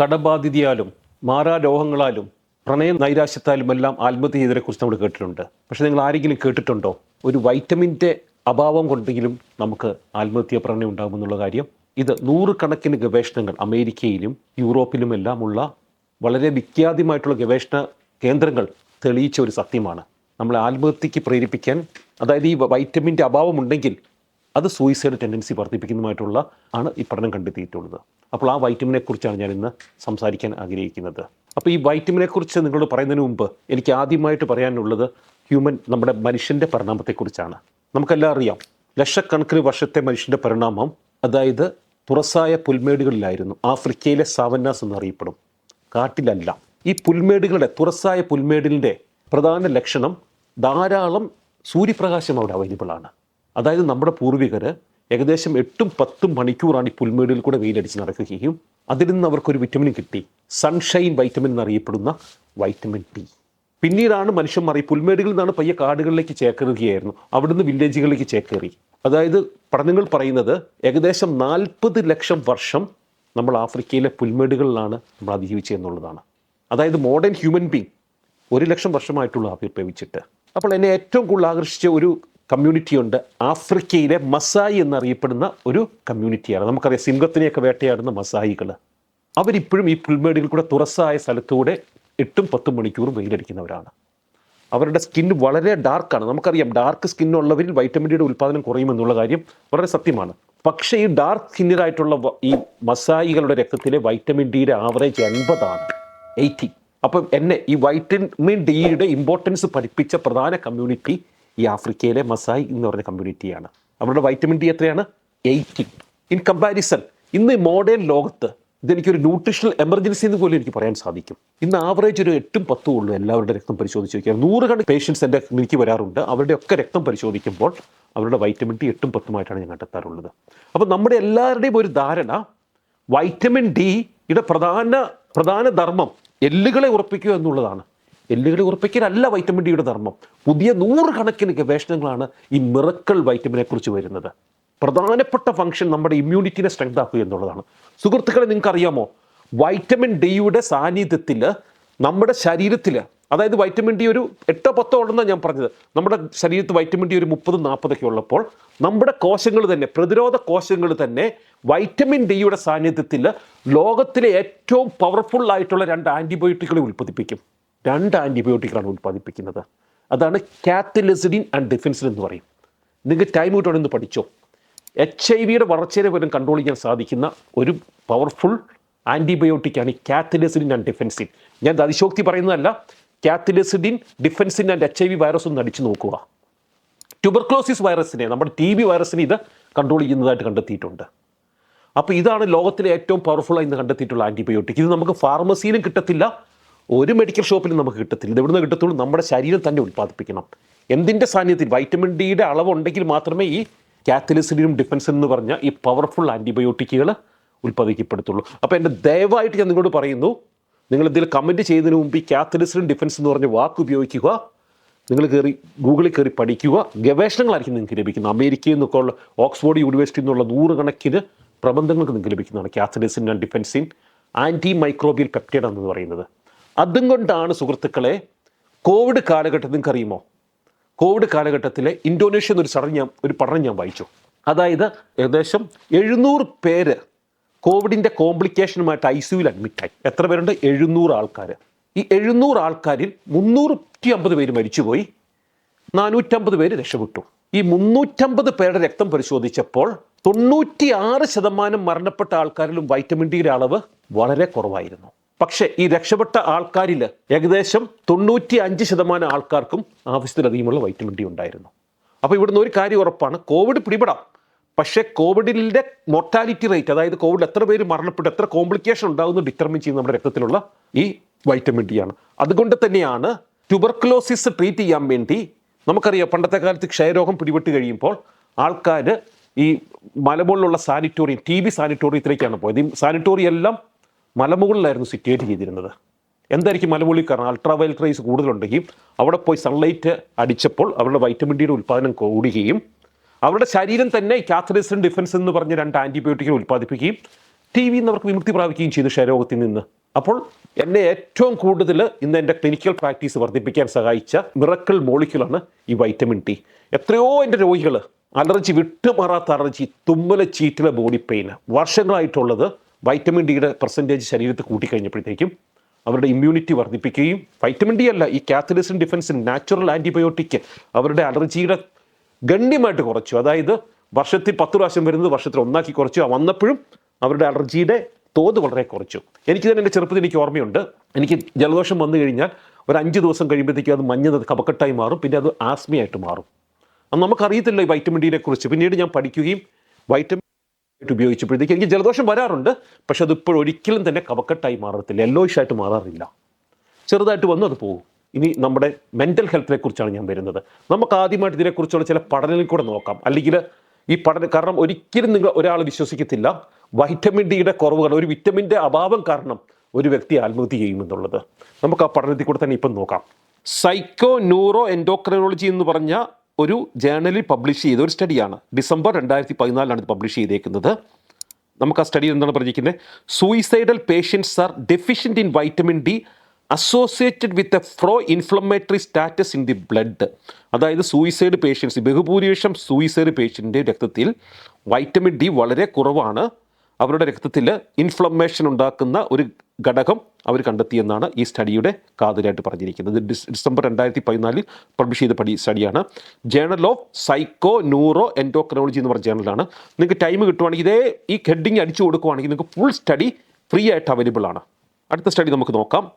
കടബാധിതയാലും മാരാരോഹങ്ങളാലും പ്രണയ നൈരാശ്യത്താലും എല്ലാം ആത്മഹത്യ ചെയ്തതിനെക്കുറിച്ച് നമ്മൾ കേട്ടിട്ടുണ്ട്. പക്ഷെ നിങ്ങൾ ആരെങ്കിലും കേട്ടിട്ടുണ്ടോ? ഒരു വൈറ്റമിന്റെ അഭാവം കൊണ്ടെങ്കിലും നമുക്ക് ആത്മഹത്യ പ്രണയം ഉണ്ടാകുമെന്നുള്ള കാര്യം. ഇത് നൂറുകണക്കിന് ഗവേഷണങ്ങൾ അമേരിക്കയിലും യൂറോപ്പിലും യൂറോപ്പിലുമെല്ലാമുള്ള വളരെ വിഖ്യാതമായിട്ടുള്ള ഗവേഷണ കേന്ദ്രങ്ങൾ തെളിയിച്ച ഒരു സത്യമാണ്. നമ്മളെ ആത്മഹത്യക്ക് പ്രേരിപ്പിക്കാൻ അതായത് ഈ വൈറ്റമിന്റെ അഭാവമുണ്ടെങ്കിൽ അത് സൂയിസൈഡ് ടെൻഡൻസി വർദ്ധിപ്പിക്കുന്നതുമായിട്ടുള്ള ആണ് ഈ പഠനം കണ്ടെത്തിയിട്ടുള്ളത്. അപ്പോൾ ആ വൈറ്റമിനെ കുറിച്ചാണ് ഞാൻ ഇന്ന് സംസാരിക്കാൻ ആഗ്രഹിക്കുന്നത്. അപ്പോൾ ഈ വൈറ്റമിനെ കുറിച്ച് നിങ്ങളോട് പറയുന്നതിന് മുമ്പ് എനിക്ക് ആദ്യമായിട്ട് പറയാനുള്ളത് ഹ്യൂമൻ നമ്മുടെ മനുഷ്യന്റെ പരിണാമത്തെക്കുറിച്ചാണ്. നമുക്കെല്ലാം അറിയാം ലക്ഷക്കണക്കിന് വർഷത്തെ മനുഷ്യന്റെ പരിണാമം അതായത് തുറസായ പുൽമേടുകളിലായിരുന്നു. ആഫ്രിക്കയിലെ സാവന്നാസ് എന്നറിയപ്പെടും. കാട്ടിലല്ല. ഈ പുൽമേടുകളുടെ തുറസായ പുൽമേടിന്റെ പ്രധാന ലക്ഷണം ധാരാളം സൂര്യപ്രകാശം അവിടെ അവൈലബിൾ ആണ് അതായത് നമ്മുടെ പൂർവികർ ഏകദേശം എട്ടും പത്തും മണിക്കൂറാണ് ഈ പുൽമേടിൽ കൂടെ വെയിലടിച്ച് നടക്കുകയും അതിൽ നിന്ന് അവർക്കൊരു വിറ്റമിൻ കിട്ടി. സൺഷൈൻ വൈറ്റമിൻ എന്നറിയപ്പെടുന്ന വൈറ്റമിൻ ടി പിന്നീടാണ് മനുഷ്യന്മാർ ഈ പുൽമേടുകളിൽ നിന്നാണ് പയ്യ കാടുകളിലേക്ക് ചേക്കേറുകയായിരുന്നു. അവിടുന്ന് വില്ലേജുകളിലേക്ക് ചേക്കേറി. അതായത് പഠനങ്ങൾ പറയുന്നത് ഏകദേശം നാൽപ്പത് ലക്ഷം വർഷം നമ്മൾ ആഫ്രിക്കയിലെ പുൽമേടുകളിലാണ് നമ്മൾ അതിജീവിച്ചതെന്നുള്ളതാണ് അതായത് മോഡേൺ ഹ്യൂമൻ ബീങ് ഒരു ലക്ഷം വർഷമായിട്ടുള്ള ആവിർഭവിച്ചിട്ട് അപ്പോൾ എന്നെ ഏറ്റവും കൂടുതൽ ആകർഷിച്ച ഒരു കമ്മ്യൂണിറ്റി ഉണ്ട് ആഫ്രിക്കയിലെ മസായി എന്നറിയപ്പെടുന്ന ഒരു കമ്മ്യൂണിറ്റിയാണ്. നമുക്കറിയാം സിംഹത്തിനെയൊക്കെ വേട്ടയാടുന്ന മസായികൾ അവരിപ്പോഴും ഈ പുൽമേടുകൾ കൂടെ തുറസായ സ്ഥലത്തൂടെ എട്ടും പത്തും മണിക്കൂറും വെയിലടിക്കുന്നവരാണ്. അവരുടെ സ്കിൻ വളരെ ഡാർക്കാണ്. നമുക്കറിയാം ഡാർക്ക് സ്കിന്നുള്ളവരിൽ വൈറ്റമിൻ ഡിയുടെ ഉൽപ്പാദനം കുറയുമെന്നുള്ള കാര്യം വളരെ സത്യമാണ്. പക്ഷേ ഈ ഡാർക്ക് സ്കിന്നിലായിട്ടുള്ള ഈ മസായികളുടെ രക്തത്തിലെ വൈറ്റമിൻ ഡിയുടെ ആവറേജ് എൺപതാണ്. എയ്റ്റി. അപ്പം എന്നെ ഈ വൈറ്റമിൻ ഡിയുടെ ഇമ്പോർട്ടൻസ് പഠിപ്പിച്ച പ്രധാന കമ്മ്യൂണിറ്റി ഈ ആഫ്രിക്കയിലെ മസായി എന്ന് പറഞ്ഞ കമ്മ്യൂണിറ്റിയാണ്. അവരുടെ വൈറ്റമിൻ ഡി എത്രയാണ്? എയ്റ്റി. ഇൻ കമ്പാരിസൺ ഇന്ന് മോഡേൺ ലോകത്ത് ഇതെനിക്കൊരു ന്യൂട്രീഷണൽ എമർജൻസി എന്ന് പോലും എനിക്ക് പറയാൻ സാധിക്കും. ഇന്ന് ആവറേജ് ഒരു എട്ടും പത്തും ഉള്ളൂ എല്ലാവരുടെ രക്തം പരിശോധിച്ച് നോക്കിയാൽ. നൂറുകണക്കിന് പേഷ്യൻസ് എന്റെ ക്ലിനിക്ക് വരാറുണ്ട്. അവരുടെ ഒക്കെ രക്തം പരിശോധിക്കുമ്പോൾ അവരുടെ വൈറ്റമിൻ ഡി എട്ടും പത്തുമായിട്ടാണ് ഞാൻ കണ്ടെത്താറുള്ളത്. അപ്പോൾ നമ്മുടെ എല്ലാവരുടെയും ഒരു ധാരണ വൈറ്റമിൻ ഡിയുടെ പ്രധാന പ്രധാന ധർമ്മം എല്ലുകളെ ഉറപ്പിക്കുക എന്നുള്ളതാണ്. എല്ലുകളെ ഉറപ്പിക്കലല്ല വൈറ്റമിൻ ഡിയുടെ ധർമ്മം. പുതിയ നൂറുകണക്കിന് ഗവേഷണങ്ങളാണ് ഈ മിറക്കൾ വൈറ്റമിനെ കുറിച്ച് വരുന്നത്. പ്രധാനപ്പെട്ട ഫംഗ്ഷൻ നമ്മുടെ ഇമ്മ്യൂണിറ്റിനെ സ്ട്രെങ്ത് ആക്കുക എന്നുള്ളതാണ്. സുഹൃത്തുക്കളെ നിങ്ങൾക്ക് അറിയാമോ വൈറ്റമിൻ ഡിയുടെ സാന്നിധ്യത്തിൽ നമ്മുടെ ശരീരത്തിൽ അതായത് വൈറ്റമിൻ ഡി ഒരു എട്ടോ പത്തോ ഉണ്ടെന്നാണ് ഞാൻ പറഞ്ഞത്. നമ്മുടെ ശരീരത്ത് വൈറ്റമിൻ ഡി ഒരു മുപ്പതും നാൽപ്പതൊക്കെ ഉള്ളപ്പോൾ നമ്മുടെ കോശങ്ങൾ തന്നെ പ്രതിരോധ കോശങ്ങൾ തന്നെ വൈറ്റമിൻ ഡിയുടെ സാന്നിധ്യത്തിൽ ലോകത്തിലെ ഏറ്റവും പവർഫുൾ ആയിട്ടുള്ള രണ്ട് ആന്റിബയോട്ടിക്കുകളെ ഉൽപ്പാദിപ്പിക്കും രണ്ട് ആന്റിബയോട്ടിക്കുകളാണ് ഉൽപ്പാദിപ്പിക്കുന്നത്. അതാണ് കാത്തലിസിഡിൻ ആൻഡ് ഡിഫൻസിൻ എന്ന് പറയും. നിങ്ങൾക്ക് ടൈം കിട്ടുകയാണെന്ന് പഠിച്ചോ. എച്ച് ഐ വിയുടെ വളർച്ചയെ പോലും കൺട്രോൾ ചെയ്യാൻ സാധിക്കുന്ന ഒരു പവർഫുൾ ആന്റിബയോട്ടിക്കാണ് ഈ കാത്തലിസിഡിൻ ആൻഡ് ഡിഫൻസിൻ. ഞാൻ അതിശോക്തി പറയുന്നതല്ല. Cathelicidin defensin and H I V virus ഒന്ന് അടിച്ചു നോക്കുക. ട്യൂബർക്ലോസിസ് വൈറസിനെ നമ്മുടെ ടി ബി വൈറസിനെ ഇത് കൺട്രോൾ ചെയ്യുന്നതായിട്ട് കണ്ടെത്തിയിട്ടുണ്ട്. അപ്പോൾ ഇതാണ് ലോകത്തിലെ ഏറ്റവും പവർഫുൾ എന്ന് കണ്ടെത്തിയിട്ടുള്ള ആന്റിബയോട്ടിക് ഇത് നമുക്ക് ഫാർമസിയിലും കിട്ടത്തില്ല. ഒരു മെഡിക്കൽ ഷോപ്പിലും നമുക്ക് കിട്ടത്തില്ല. ഇത് എവിടുന്ന് കിട്ടത്തുള്ളൂ? നമ്മുടെ ശരീരം തന്നെ ഉൽപ്പാദിപ്പിക്കണം. എന്തിന്റെ സാന്നിധ്യത്തിൽ? വൈറ്റമിൻ ഡിയുടെ അളവുണ്ടെങ്കിൽ മാത്രമേ ഈ കാത്തലിസിഡിനും ഡിഫൻസ് എന്ന് പറഞ്ഞ ഈ പവർഫുൾ ആന്റിബയോട്ടിക്കുകൾ ഉൽപ്പാദിക്കപ്പെടുത്തുള്ളൂ. അപ്പോൾ എന്റെ ദയവായിട്ട് ഞാൻ നിങ്ങളോട് പറയുന്നു നിങ്ങൾ ഇതിൽ കമന്റ് ചെയ്യുന്നതിന് മുമ്പ് ഈ കാത്തലിസിഡിൻ ഡിഫൻസ് എന്ന് പറഞ്ഞ വാക്ക് ഉപയോഗിക്കുക. നിങ്ങൾ കയറി ഗൂഗിളിൽ കയറി പഠിക്കുക. ഗവേഷണങ്ങളായിരിക്കും നിങ്ങൾക്ക് ലഭിക്കുന്നത്. അമേരിക്കയിൽ നിന്നൊക്കെ ഉള്ള ഓക്സ്ഫോർഡ് യൂണിവേഴ്സിറ്റിയിൽ നിന്നുള്ള നൂറുകണക്കിന് പ്രബന്ധങ്ങൾക്ക് നിങ്ങൾക്ക് ലഭിക്കുന്നതാണ് cathelicidin and defensin. Anti microbial peptide എന്ന് പറയുന്നത്. അതും കൊണ്ടാണ് സുഹൃത്തുക്കളെ കോവിഡ് കാലഘട്ടത്തിൽ നിങ്ങൾക്ക് അറിയുമോ കോവിഡ് കാലഘട്ടത്തിലെ ഇന്തോനേഷ്യ എന്നൊരു ചടങ്ങ് ഞാൻ ഒരു പഠനം ഞാൻ വായിച്ചു. അതായത് ഏകദേശം എഴുന്നൂറ് പേര് കോവിഡിന്റെ കോംപ്ലിക്കേഷനുമായിട്ട് ഐ സിയുവിൽ അഡ്മിറ്റായി. എത്ര പേരുണ്ട്? എഴുന്നൂറ് ആൾക്കാർ ഈ എഴുന്നൂറ് ആൾക്കാരിൽ മുന്നൂറ്റി അമ്പത് പേര് മരിച്ചുപോയി. നാനൂറ്റമ്പത് പേര് രക്ഷപ്പെട്ടു. ഈ മുന്നൂറ്റമ്പത് പേരുടെ രക്തം പരിശോധിച്ചപ്പോൾ തൊണ്ണൂറ്റി ആറ് ശതമാനം മരണപ്പെട്ട ആൾക്കാരിലും വൈറ്റമിൻ ഡിയുടെ അളവ് വളരെ കുറവായിരുന്നു. പക്ഷേ ഈ രക്ഷപ്പെട്ട ആൾക്കാരിൽ ഏകദേശം തൊണ്ണൂറ്റി അഞ്ച് ശതമാനം ആൾക്കാർക്കും ആവശ്യത്തിലധികമുള്ള വൈറ്റമിൻ ഡി ഉണ്ടായിരുന്നു. അപ്പോൾ ഇവിടുന്ന് ഒരു കാര്യം ഉറപ്പാണ് കോവിഡ് പിടിപെടാം. പക്ഷേ കോവിഡിന്റെ മോർട്ടാലിറ്റി റേറ്റ് അതായത് കോവിഡ് എത്ര പേര് മരണപ്പെട്ടു എത്ര കോംപ്ലിക്കേഷൻ ഉണ്ടാകുന്നു ഡിറ്റർമിൻ ചെയ്യുന്ന നമ്മുടെ രക്തത്തിലുള്ള ഈ വൈറ്റമിൻ ഡി ആണ്. അതുകൊണ്ട് തന്നെയാണ് ട്യൂബർക്കുലോസിസ് ട്രീറ്റ് ചെയ്യാൻ വേണ്ടി നമുക്കറിയാം പണ്ടത്തെ കാലത്ത് ക്ഷയരോഗം പിടിപെട്ട് കഴിയുമ്പോൾ ആൾക്കാർ ഈ മലമുകളിലുള്ള സാനിറ്റോറിയം ടി ബി സാനിറ്റോറിയത്തിലേക്കാണ് പോയത്. ഈ സാനിറ്റോറിയം എല്ലാം മലമുകളിലായിരുന്നു സിറ്റുവേറ്റ് ചെയ്തിരുന്നത്. എന്തായിരിക്കും മലമുകളിൽ കാരണം? അൾട്രാ വയലറ്റ് റേസ് കൂടുതലുണ്ടെങ്കിൽ അവിടെ പോയി സൺലൈറ്റ് അടിച്ചപ്പോൾ അവരുടെ വൈറ്റമിൻ ഡിയുടെ ഉൽപ്പാദനം കൂടുകയും അവരുടെ ശരീരം തന്നെ കാത്തലിസിൻ ഡിഫൻസ് എന്ന് പറഞ്ഞ രണ്ട് ആന്റിബയോട്ടിക്കുകൾ ഉൽപ്പാദിപ്പിക്കുകയും ടി വി അവർക്ക് വിമുക്തി പ്രാപിക്കുകയും ചെയ്തു ക്ഷയരോഗത്തിൽ നിന്ന്. അപ്പോൾ എന്നെ ഏറ്റവും കൂടുതൽ ഇന്ന് എന്റെ ക്ലിനിക്കൽ പ്രാക്ടീസ് വർദ്ധിപ്പിക്കാൻ സഹായിച്ച മിറക്കിൾ മോളിക്യൂളാണ് ഈ വൈറ്റമിൻ ടി എത്രയോ എന്റെ രോഗികൾ അലർജി വിട്ടുമാറാത്ത അലർജി തുമ്മല ചീറ്റിലെ ബോഡി പെയിൻ വർഷങ്ങളായിട്ടുള്ളത് വൈറ്റമിൻ ഡിയുടെ പെർസെന്റേജ് ശരീരത്തിൽ കൂട്ടിക്കഴിഞ്ഞപ്പോഴത്തേക്കും അവരുടെ ഇമ്മ്യൂണിറ്റി വർദ്ധിപ്പിക്കുകയും വൈറ്റമിൻ ഡി അല്ല ഈ കാത്തലിസിൻ ഡിഫൻസിൻ നാച്ചുറൽ ആന്റിബയോട്ടിക് അവരുടെ അലർജിയുടെ ഗണ്യമായിട്ട് കുറച്ചു. അതായത് വർഷത്തിൽ പത്ത് പ്രാവശ്യം വരുന്നത് വർഷത്തിൽ ഒന്നാക്കി കുറച്ചു. വന്നപ്പോഴും അവരുടെ അലർജിയുടെ തോത് വളരെ കുറച്ചു. എനിക്ക് തന്നെ എന്റെ ചെറുപ്പത്തിൽ എനിക്ക് ഓർമ്മയുണ്ട്. എനിക്ക് ജലദോഷം വന്നു കഴിഞ്ഞാൽ ഒരു അഞ്ച് ദിവസം കഴിയുമ്പോഴത്തേക്കും അത് മഞ്ഞ കപക്കെട്ടായി മാറും. പിന്നെ അത് ആസ്മിയായിട്ട് മാറും. അത് നമുക്കറിയത്തില്ല ഈ വൈറ്റമിൻ ഡിനെ കുറിച്ച്. പിന്നീട് ഞാൻ പഠിക്കുകയും വൈറ്റമിൻ ആയിട്ട് ഉപയോഗിച്ചപ്പോഴത്തേക്ക് എനിക്ക് ജലദോഷം വരാറുണ്ട് പക്ഷെ അത് ഇപ്പോൾ ഒരിക്കലും തന്നെ കവക്കെട്ടായി മാറത്തില്ല യെല്ലോയിഷ് ആയിട്ട് മാറാറില്ല. ചെറുതായിട്ട് വന്നു അത് പോകും ഇനി നമ്മുടെ മെന്റൽ ഹെൽത്തിനെ കുറിച്ചാണ് ഞാൻ വരുന്നത്. നമുക്ക് ആദ്യമായിട്ട് ഇതിനെക്കുറിച്ചുള്ള ചില പഠനങ്ങളിൽ കൂടെ നോക്കാം. അല്ലെങ്കിൽ ഈ പഠനം കാരണം ഒരിക്കലും നിങ്ങൾ ഒരാൾ വിശ്വസിക്കത്തില്ല. വൈറ്റമിൻ ഡിയുടെ കുറവുകൾ ഒരു വിറ്റമിന്റെ അഭാവം കാരണം ഒരു വ്യക്തി ആത്മഹത്യ ചെയ്യുമെന്നുള്ളത് നമുക്ക് ആ പഠനത്തിൽ കൂടെ തന്നെ ഇപ്പം നോക്കാം. സൈക്കോ ന്യൂറോ എൻഡോക്രൈനോളജി എന്ന് പറഞ്ഞ ഒരു ജേണലിൽ പബ്ലിഷ് ചെയ്ത ഒരു സ്റ്റഡിയാണ് ഡിസംബർ രണ്ടായിരത്തി പതിനാലിലാണ് ഇത് പബ്ലിഷ് ചെയ്തേക്കുന്നത്. നമുക്ക് ആ സ്റ്റഡി എന്താണ് പറഞ്ഞിരിക്കുന്നത് suicidal patients are deficient in vitamin D associated with a pro inflammatory status in the blood അതായത് സൂയിസൈഡ് പേഷ്യൻസ് ബഹുഭൂരിപക്ഷം സൂയിസൈഡ് പേഷ്യന്റെ രക്തത്തിൽ വൈറ്റമിൻ ഡി വളരെ കുറവാണ്. അവരുടെ രക്തത്തിൽ ഇൻഫ്ലമേഷൻ ഉണ്ടാക്കുന്ന ഒരു ഘടകം അവർ കണ്ടെത്തിയെന്നാണ് ഈ സ്റ്റഡിയുടെ കാതലായിട്ട് പറഞ്ഞിരിക്കുന്നത്. ഡിസംബർ രണ്ടായിരത്തി പതിനാലിൽ പബ്ലിഷ് ചെയ്ത പടി സ്റ്റഡിയാണ്. Journal of psycho neuro endocrinology എന്ന് പറഞ്ഞ ജേണലാണ് നിങ്ങൾക്ക് ടൈം കിട്ടുവാണെങ്കിൽ ഇതേ ഈ ഹെഡിങ് അടിച്ചു കൊടുക്കുവാണെങ്കിൽ നിങ്ങൾക്ക് ഫുൾ സ്റ്റഡി ഫ്രീ ആയിട്ട് അവൈലബിൾ ആണ്. അടുത്ത സ്റ്റഡി നമുക്ക് നോക്കാം.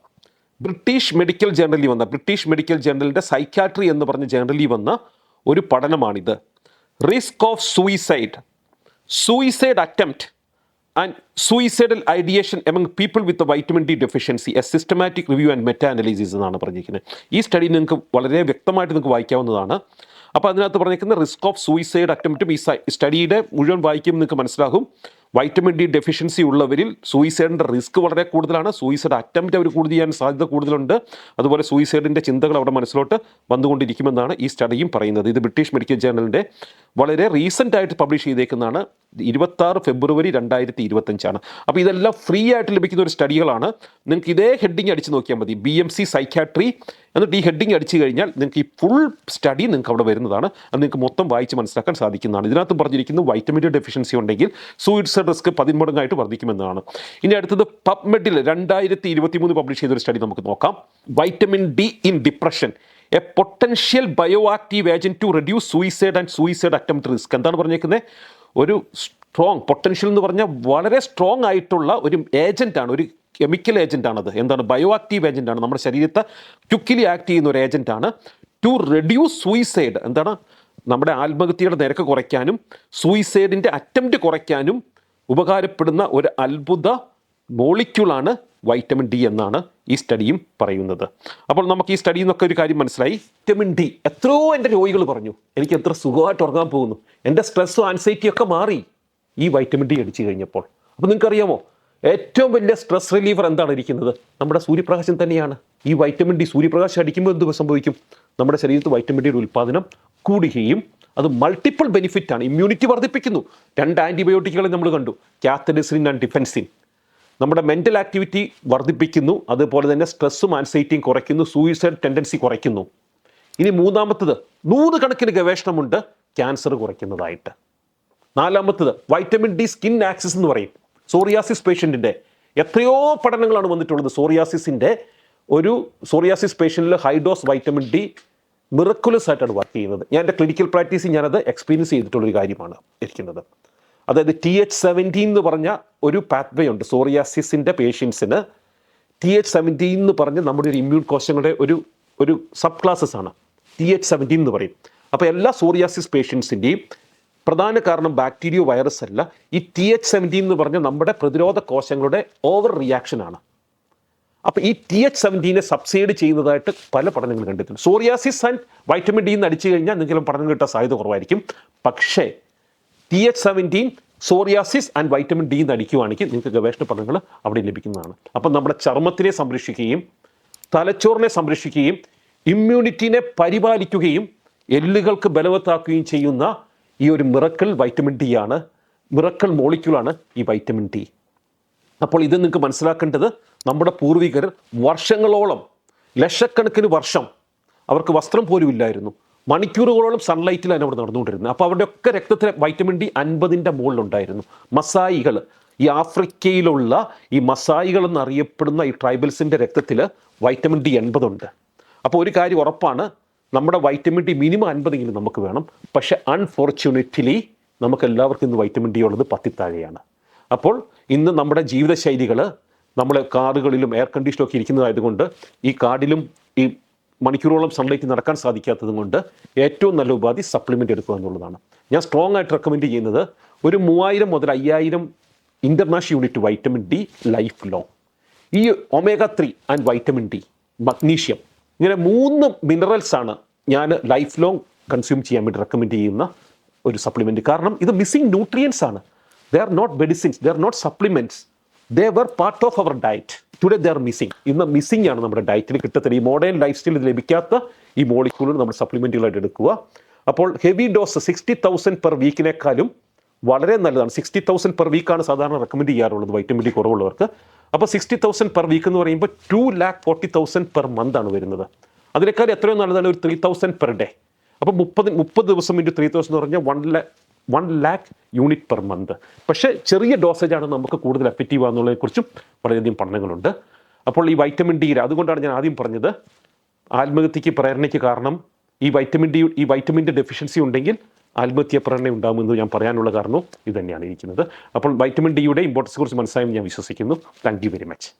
ബ്രിട്ടീഷ് മെഡിക്കൽ ജേണലിൽ വന്ന ബ്രിട്ടീഷ് മെഡിക്കൽ ജേണലിന്റെ സൈക്യാട്രി എന്ന് പറഞ്ഞ ജേണലിൽ വന്ന ഒരു പഠനമാണിത്. Risk of suicide suicide attempt and suicidal ideation among people with vitamin D deficiency a systematic review and meta analysis എന്നാണ് പറഞ്ഞിരിക്കുന്നത്. ഈ സ്റ്റഡി നിങ്ങൾക്ക് വളരെ വ്യക്തമായിട്ട് നിങ്ങൾക്ക് വായിക്കാവുന്നതാണ്. അപ്പോൾ അതിനകത്ത് പറഞ്ഞിരിക്കുന്ന റിസ്ക് ഓഫ് സൂയിസൈഡ് അറ്റംപ്റ്റും ഈ സ്റ്റഡിയുടെ മുഴുവൻ വായിക്കുമ്പോൾ നിങ്ങൾക്ക് മനസ്സിലാകും. വൈറ്റമിൻ ഡി ഡെഫിഷ്യൻസി ഉള്ളവരിൽ സൂയിസൈഡിന്റെ റിസ്ക് വളരെ കൂടുതലാണ്. സൂയിസൈഡ് അറ്റംപ്റ്റ് അവർ കൂടുതൽ ചെയ്യാൻ സാധ്യത കൂടുതലുണ്ട്. അതുപോലെ സൂയിസൈഡിന്റെ ചിന്തകൾ അവിടെ മനസ്സിലോട്ട് വന്നുകൊണ്ടിരിക്കുമെന്നാണ് ഈ സ്റ്റഡിയും പറയുന്നത്. ഇത് ബ്രിട്ടീഷ് മെഡിക്കൽ ജേണലിന്റെ വളരെ റീസെന്റ് ആയിട്ട് പബ്ലിഷ് ചെയ്തേക്കുന്നതാണ്. ഇരുപത്താറ് ഫെബ്രുവരി രണ്ടായിരത്തി ഇരുപത്തഞ്ചാണ് അപ്പോൾ ഇതെല്ലാം ഫ്രീ ആയിട്ട് ലഭിക്കുന്ന ഒരു സ്റ്റഡികളാണ് നിങ്ങൾക്ക് ഇതേ ഹെഡിങ് അടിച്ച് നോക്കിയാൽ മതി. ബി എം സി സൈക്കാട്രി എന്നിട്ട് ഈ ഹെഡിങ് അടിച്ചു കഴിഞ്ഞാൽ നിങ്ങൾക്ക് ഈ ഫുൾ സ്റ്റഡി നിങ്ങൾക്ക് അവിടെ വരുന്നതാണ്. അത് നിങ്ങൾക്ക് മൊത്തം വായിച്ച് മനസ്സിലാക്കാൻ സാധിക്കുന്നതാണ്. ഇതിനകത്തും പറഞ്ഞിരിക്കുന്നത് വൈറ്റമിൻ ഡി ഡെഫിഷ്യൻസി ഉണ്ടെങ്കിൽ സൂയിസൈഡ് റിസ്ക് പതിന്മടങ്ങായിട്ട് വർദ്ധിക്കുമെന്നാണ്. ഇനി അടുത്തത് പബ്മെഡിൽ രണ്ടായിരത്തി ഇരുപത്തി മൂന്ന് പബ്ലിഷ് ചെയ്തൊരു സ്റ്റഡി നമുക്ക് നോക്കാം. Vitamin D in depression a potential bio active agent to reduce suicide and suicide attempt risk എന്താണ് പറഞ്ഞേക്കുന്നത് ഒരു സ്ട്രോങ് പൊട്ടൻഷ്യൽ എന്ന് പറഞ്ഞാൽ വളരെ സ്ട്രോങ് ആയിട്ടുള്ള ഒരു ഏജന്റാണ് ഒരു കെമിക്കൽ ഏജന്റാണത് എന്താണ്? ബയോ ആക്റ്റീവ് ഏജന്റാണ്. നമ്മുടെ ശരീരത്തെ ക്യുക്കിലി ആക്ട് ചെയ്യുന്ന ഒരു ഏജന്റാണ്. To reduce suicide. എന്താണ്? നമ്മുടെ ആത്മഹത്യയുടെ നിരക്ക് കുറയ്ക്കാനും സൂയിസൈഡിന്റെ അറ്റംപ്റ്റ് കുറയ്ക്കാനും ഉപകാരപ്പെടുന്ന ഒരു അത്ഭുത മോളിക്യൂളാണ് വൈറ്റമിൻ ഡി എന്നാണ് ഈ സ്റ്റഡിയും പറയുന്നത്. അപ്പോൾ നമുക്ക് ഈ സ്റ്റഡിയിൽ നിന്നൊക്കെ ഒരു കാര്യം മനസ്സിലായി. Vitamin D. എത്രയോ എന്റെ രോഗികൾ പറഞ്ഞു. എനിക്ക് എത്ര സുഖമായിട്ട് ഉറങ്ങാൻ പോകുന്നു. എന്റെ സ്ട്രെസ്സും ആൻസൈറ്റിയൊക്കെ മാറി ഈ വൈറ്റമിൻ ഡി അടിച്ചു കഴിഞ്ഞപ്പോൾ. അപ്പോൾ നിങ്ങൾക്കറിയാമോ? ഏറ്റവും വലിയ സ്ട്രെസ് റിലീവർ എന്താണ് ഇരിക്കുന്നത്? നമ്മുടെ സൂര്യപ്രകാശം തന്നെയാണ്. ഈ വൈറ്റമിൻ ഡി സൂര്യപ്രകാശം അടിക്കുമ്പോൾ എന്ത് സംഭവിക്കും? നമ്മുടെ ശരീരത്തിൽ വൈറ്റമിൻ ഡിയുടെ ഉൽപ്പാദനം കൂടുകയും അത് മൾട്ടിപ്പിൾ ബെനിഫിറ്റ് ആണ്. ഇമ്മ്യൂണിറ്റി വർദ്ധിപ്പിക്കുന്നു. രണ്ട് ആന്റിബയോട്ടിക്കുകളെ നമ്മൾ കണ്ടു. കാത്തഡിസിൻ ആൻഡ് ഡിഫെൻസിൻ നമ്മുടെ മെന്റൽ ആക്ടിവിറ്റി വർദ്ധിപ്പിക്കുന്നു. അതുപോലെ തന്നെ സ്ട്രെസ്സും ആൻസൈറ്റിയും കുറയ്ക്കുന്നു. സൂയിസൈഡ് ടെൻഡൻസി കുറയ്ക്കുന്നു. ഇനി മൂന്നാമത്തത് നൂറ് കണക്കിന് ഗവേഷണമുണ്ട്. ക്യാൻസർ കുറയ്ക്കുന്നതായിട്ട്. നാലാമത്തത് വൈറ്റമിൻ ഡി സ്കിൻ ആക്സിസ് എന്ന് പറയും. സോറിയാസിസ് പേഷ്യന്റിന്റെ എത്രയോ പഠനങ്ങളാണ് വന്നിട്ടുള്ളത് സോറിയാസിസിന്റെ ഒരു psoriasis പേഷ്യന്റിൽ high dose vitamin D miraculous ആയിട്ടാണ് വർക്ക് ചെയ്യുന്നത്. ഞാൻ എന്റെ ക്ലിനിക്കൽ പ്രാക്ടീസിൽ ഞാനത് എക്സ്പീരിയൻസ് ചെയ്തിട്ടുള്ളൊരു കാര്യമാണ് ഇരിക്കുന്നത്. അതായത് ടി എച്ച് സെവന്റീൻ എന്ന് പറഞ്ഞ ഒരു പാത്വേ ഉണ്ട് സോറിയാസിസിന്റെ പേഷ്യൻസിന് ടി എച്ച് സെവന്റീൻ എന്ന് പറഞ്ഞ് നമ്മുടെ ഒരു ഇമ്മ്യൂൺ കോശങ്ങളുടെ ഒരു ഒരു സബ് ക്ലാസ്സസ് ആണ്. ടി എച്ച് സെവന്റീൻ എന്ന് പറയും. അപ്പോൾ എല്ലാ സോറിയാസിസ് പേഷ്യൻസിന്റെയും പ്രധാന കാരണം ബാക്ടീരിയോ വൈറസ് അല്ല. ഈ ടി എച്ച് സെവന്റീൻ എന്ന് പറഞ്ഞ നമ്മുടെ പ്രതിരോധ കോശങ്ങളുടെ ഓവർ റിയാക്ഷൻ ആണ്. അപ്പോൾ ഈ ടി എച്ച് സെവന്റീനെ സബ്സൈഡ് ചെയ്യുന്നതായിട്ട് പല പഠനങ്ങൾ കണ്ടിട്ടുണ്ട്. സോറിയാസിസ് ആൻഡ് വൈറ്റമിൻ ഡി എന്ന് അടിച്ചു കഴിഞ്ഞാൽ എന്തെങ്കിലും പഠനം കിട്ടാൻ സാധ്യത കുറവായിരിക്കും. പക്ഷേ T H seventeen psoriasis and vitamin D എന്ന് അടിക്കുകയാണെങ്കിൽ നിങ്ങൾക്ക് ഗവേഷണ പഠനങ്ങൾ അവിടെ ലഭിക്കുന്നതാണ്. അപ്പം നമ്മുടെ ചർമ്മത്തിനെ സംരക്ഷിക്കുകയും തലച്ചോറിനെ സംരക്ഷിക്കുകയും ഇമ്മ്യൂണിറ്റിനെ പരിപാലിക്കുകയും എല്ലുകൾക്ക് ബലവത്താക്കുകയും ചെയ്യുന്ന ഈ ഒരു മിറക്കിൾ വൈറ്റമിൻ ഡി ആണ്. മിറക്കിൾ മോളിക്യൂളാണ് ഈ വൈറ്റമിൻ ഡി അപ്പോൾ ഇത് നിങ്ങൾക്ക് മനസ്സിലാക്കേണ്ടത് നമ്മുടെ പൂർവികർ വർഷങ്ങളോളം ലക്ഷക്കണക്കിന് വർഷം അവർക്ക് വസ്ത്രം പോലും ഇല്ലായിരുന്നു. മണിക്കൂറുകളോളം സൺലൈറ്റിലാണ് അവിടെ നടന്നുകൊണ്ടിരുന്നത്. അപ്പോൾ അവരുടെ ഒക്കെ രക്തത്തിലെ വൈറ്റമിൻ ഡി അൻപതിന്റെ മുകളിലുണ്ടായിരുന്നു. മസായികൾ ഈ ആഫ്രിക്കയിലുള്ള ഈ മസായികൾ എന്നറിയപ്പെടുന്ന ഈ ട്രൈബൽസിന്റെ രക്തത്തിൽ വൈറ്റമിൻ ഡി എൺപതുണ്ട്. അപ്പോൾ ഒരു കാര്യം ഉറപ്പാണ് നമ്മുടെ വൈറ്റമിൻ ഡി മിനിമം അൻപതെങ്കിലും നമുക്ക് വേണം. പക്ഷെ അൺഫോർച്യുനേറ്റ്ലി നമുക്ക് എല്ലാവർക്കും ഇന്ന് വൈറ്റമിൻ ഡി ഉള്ളത് പത്തിത്താഴെയാണ്. അപ്പോൾ ഇന്ന് നമ്മുടെ ജീവിതശൈലികൾ നമ്മൾ കാറുകളിലും എയർ കണ്ടീഷനൊക്കെ ഇരിക്കുന്നതായതുകൊണ്ട് ഈ കാടിലും ഈ മണിക്കൂറോളം സൺലൈറ്റ് നടക്കാൻ സാധിക്കാത്തത് കൊണ്ട് ഏറ്റവും നല്ല ഉപാധി സപ്ലിമെന്റ് എടുക്കുക എന്നുള്ളതാണ്. ഞാൻ സ്ട്രോങ് ആയിട്ട് റെക്കമെൻഡ് ചെയ്യുന്നത് ഒരു മൂവായിരം മുതൽ അയ്യായിരം international unit vitamin D life long ഈ omega three and vitamin D magnesium ഇങ്ങനെ മൂന്ന് മിനറൽസ് ആണ് ഞാൻ ലൈഫ് ലോങ് കൺസ്യൂം ചെയ്യാൻ വേണ്ടി റെക്കമെൻഡ് ചെയ്യുന്ന ഒരു സപ്ലിമെന്റ് കാരണം ഇത് മിസ്സിംഗ് ന്യൂട്രിയൻസ് ആണ്. They are not medicines they are not supplements they were part of our diet today they are missing ഇന്ന് മിസ്സിംഗ് ആണ് നമ്മുടെ ഡയറ്റിൽ കിട്ടത്തില്ല. ഈ മോഡേൺ ലൈഫ് സ്റ്റൈലിൽ ലഭിക്കാത്ത ഈ മോളിക്യൂളുകൾ നമ്മൾ സപ്ലിമെന്റുകളായിട്ട് എടുക്കുക. അപ്പോൾ heavy dose sixty thousand per വീക്കിനേക്കാളും വളരെ നല്ലതാണ്. സിക്സ്റ്റി തൗസൻഡ് പെർ വീക്കാണ് സാധാരണ റെക്കമെൻഡ് ചെയ്യാറുള്ളത് വൈറ്റമിൻ ഡി കുറവുള്ളവർക്ക്. അപ്പോൾ സിക്സ്റ്റി തൗസൻഡ് പെർ വീക്ക് എന്ന് പറയുമ്പോൾ two lakh forty thousand per month ആണ് വരുന്നത്. അതിനേക്കാൾ എത്രയോ നല്ലതാണ് ഒരു ത്രീ തൗസൻഡ് പെർ ഡേ അപ്പോൾ മുപ്പത് മുപ്പത് ദിവസം ഇന്റു ത്രീ തൗസൻഡ് എന്ന് പറഞ്ഞാൽ one lakh one lakh unit per month പക്ഷേ ചെറിയ ഡോസേജ് ആണ് നമുക്ക് കൂടുതൽ എഫക്റ്റീവ് ആണെന്നുള്ളതിനെക്കുറിച്ചും വളരെയധികം പഠനങ്ങളുണ്ട്. അപ്പോൾ ഈ വൈറ്റമിൻ ഡി അതുകൊണ്ടാണ് ഞാൻ ആദ്യം പറഞ്ഞത് ആത്മഹത്യക്ക് പ്രേരണയ്ക്ക് കാരണം ഈ വൈറ്റമിൻ ഡി ഈ വൈറ്റമിന്റെ ഡെഫിഷ്യൻസി ഉണ്ടെങ്കിൽ ആത്മഹത്യ പ്രേരണ ഉണ്ടാകുമെന്ന് ഞാൻ പറയാനുള്ള കാരണവും ഇത് തന്നെയാണ് ഇരിക്കുന്നത്. അപ്പോൾ വൈറ്റമിൻ ഡിയുടെ ഇമ്പോർട്ടൻസ് കുറിച്ച് മനസ്സിലായെന്ന് ഞാൻ വിശ്വസിക്കുന്നു. Thank very much